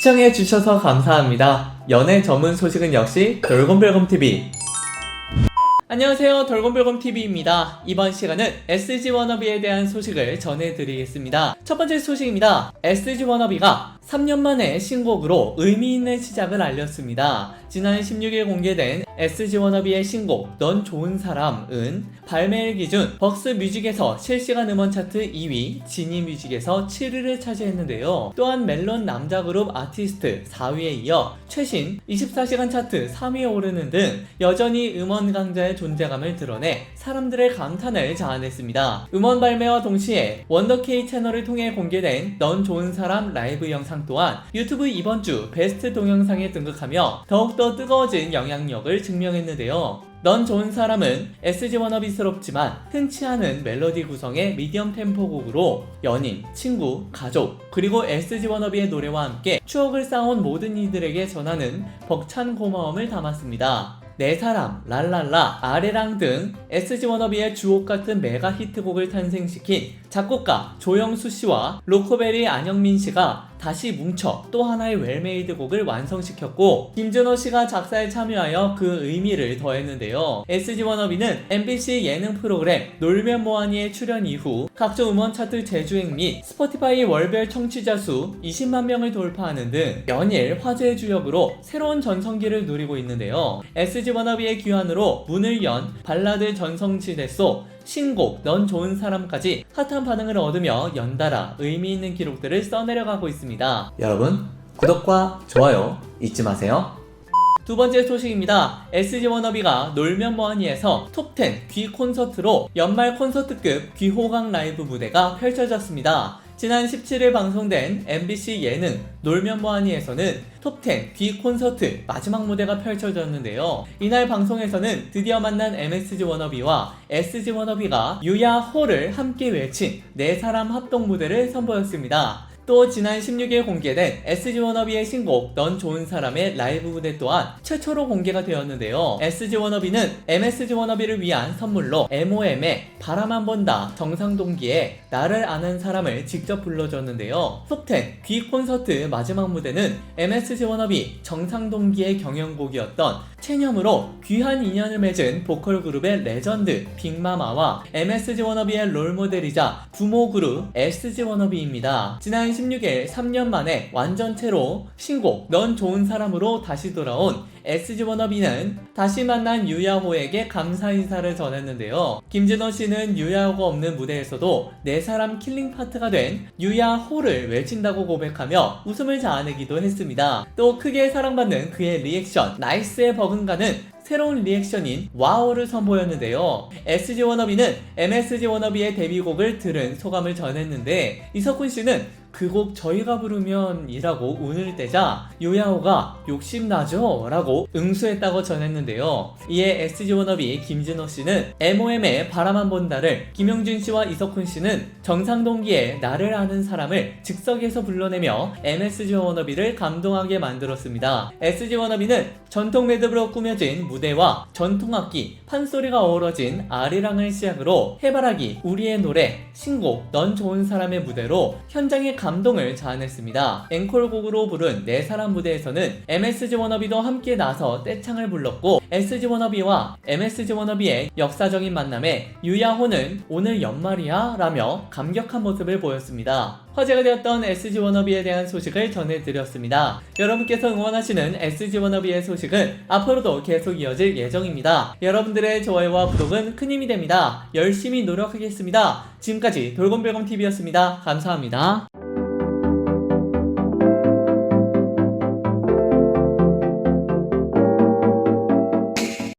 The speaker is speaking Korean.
시청해 주셔서 감사합니다. 연애 전문 소식은 역시 돌곰별곰TV. 안녕하세요. 돌곰별곰TV입니다. 이번 시간은 SG 워너비에 대한 소식을 전해드리겠습니다. 첫 번째 소식입니다. SG 워너비가 3년 만에 신곡으로 의미 있는 시작을 알렸습니다. 지난 16일 공개된 SG 워너비의 신곡 넌 좋은 사람은 발매일 기준 벅스 뮤직에서 실시간 음원 차트 2위, 지니 뮤직에서 7위를 차지했는데요. 또한 멜론 남자 그룹 아티스트 4위에 이어 최신 24시간 차트 3위에 오르는 등 여전히 음원 강자의 존재감을 드러내 사람들의 감탄을 자아냈습니다. 음원 발매와 동시에 원더케이 채널을 통해 공개된 넌 좋은 사람 라이브 영상 또한 유튜브 이번 주 베스트 동영상에 등극하며 더욱더 뜨거워진 영향력을 증명했는데요. 넌 좋은 사람은 SG 워너비스럽지만 흔치 않은 멜로디 구성의 미디엄 템포 곡으로 연인, 친구, 가족, 그리고 SG 워너비의 노래와 함께 추억을 쌓아온 모든 이들에게 전하는 벅찬 고마움을 담았습니다. 내 사람, 랄랄라, 아래랑 등 SG 워너비의 주옥 같은 메가 히트곡을 탄생시킨 작곡가 조영수 씨와 로코베리 안영민 씨가 다시 뭉쳐 또 하나의 웰메이드 곡을 완성시켰고 김준호 씨가 작사에 참여하여 그 의미를 더했는데요. SG 워너비는 MBC 예능 프로그램 놀면 뭐하니에 출연 이후 각종 음원 차트 재주행 및 스포티파이 월별 청취자 수 20만 명을 돌파하는 등 연일 화제의 주역으로 새로운 전성기를 누리고 있는데요. SG 워너비의 귀환으로 문을 연 발라드 전성시대 속 신곡 넌 좋은 사람까지 핫한 반응을 얻으며 연달아 의미 있는 기록들을 써내려가고 있습니다. 여러분 구독과 좋아요 잊지 마세요. 두 번째 소식입니다. SG 워너비가 놀면 뭐하니에서 톱10 귀 콘서트로 연말 콘서트급 귀호강 라이브 무대가 펼쳐졌습니다. 지난 17일 방송된 MBC 예능 놀면 뭐하니에서는 톱10 귀 콘서트 마지막 무대가 펼쳐졌는데요. 이날 방송에서는 드디어 만난 MSG 워너비와 SG 워너비가 유야호를 함께 외친 네 사람 합동 무대를 선보였습니다. 또 지난 16일 공개된 SG 워너비의 신곡 넌 좋은 사람의 라이브 무대 또한 최초로 공개가 되었는데요. SG 워너비는 MSG 워너비를 위한 선물로 MOM의 바라만 본다 정상동기에 나를 아는 사람을 직접 불러줬는데요. 톱10 귀 콘서트 마지막 무대는 MSG 워너비 정상동기의 경연곡이었던 체념으로 귀한 인연을 맺은 보컬 그룹의 레전드 빅마마와 MSG 워너비의 롤모델이자 부모 그룹 SG 워너비입니다. 지난 16일 3년 만에 완전체로 신곡 넌 좋은 사람으로 다시 돌아온 SG 워너비는 다시 만난 유야호에게 감사 인사를 전했는데요. 김진호 씨는 유야호가 없는 무대에서도 내 사람 킬링 파트가 된 유야호를 외친다고 고백하며 웃음을 자아내기도 했습니다. 또 크게 사랑받는 그의 리액션 나이스에 버금가는 새로운 리액션인 와우를 선보였는데요. SG 워너비는 MSG 워너비의 데뷔곡을 들은 소감을 전했는데 이석훈 씨는 그 곡 저희가 부르면 이라고 운을 떼자 요야호가 욕심나죠? 라고 응수했다고 전했는데요. 이에 SG 워너비 김진호 씨는 MOM의 바라만 본다를 김용준 씨와 이석훈 씨는 정상동기의 나를 아는 사람을 즉석에서 불러내며 MSG 워너비를 감동하게 만들었습니다. SG 워너비는 전통 매듭으로 꾸며진 무대 와 전통악기, 판소리가 어우러진 아리랑을 시작으로 해바라기, 우리의 노래, 신곡, 넌 좋은 사람의 무대로 현장의 감동을 자아냈습니다. 앵콜곡으로 부른 내 사람 무대에서는 MSG 워너비도 함께 나서 떼창을 불렀고 SG 워너비와 MSG 워너비의 역사적인 만남에 유야호는 오늘 연말이야 라며 감격한 모습을 보였습니다. 화제가 되었던 SG 워너비에 대한 소식을 전해드렸습니다. 여러분께서 응원하시는 SG 워너비의 소식은 앞으로도 계속 이어질 예정입니다. 여러분들의 좋아요와 구독은 큰 힘이 됩니다. 열심히 노력하겠습니다. 지금까지 돌곰별곰TV였습니다. 감사합니다.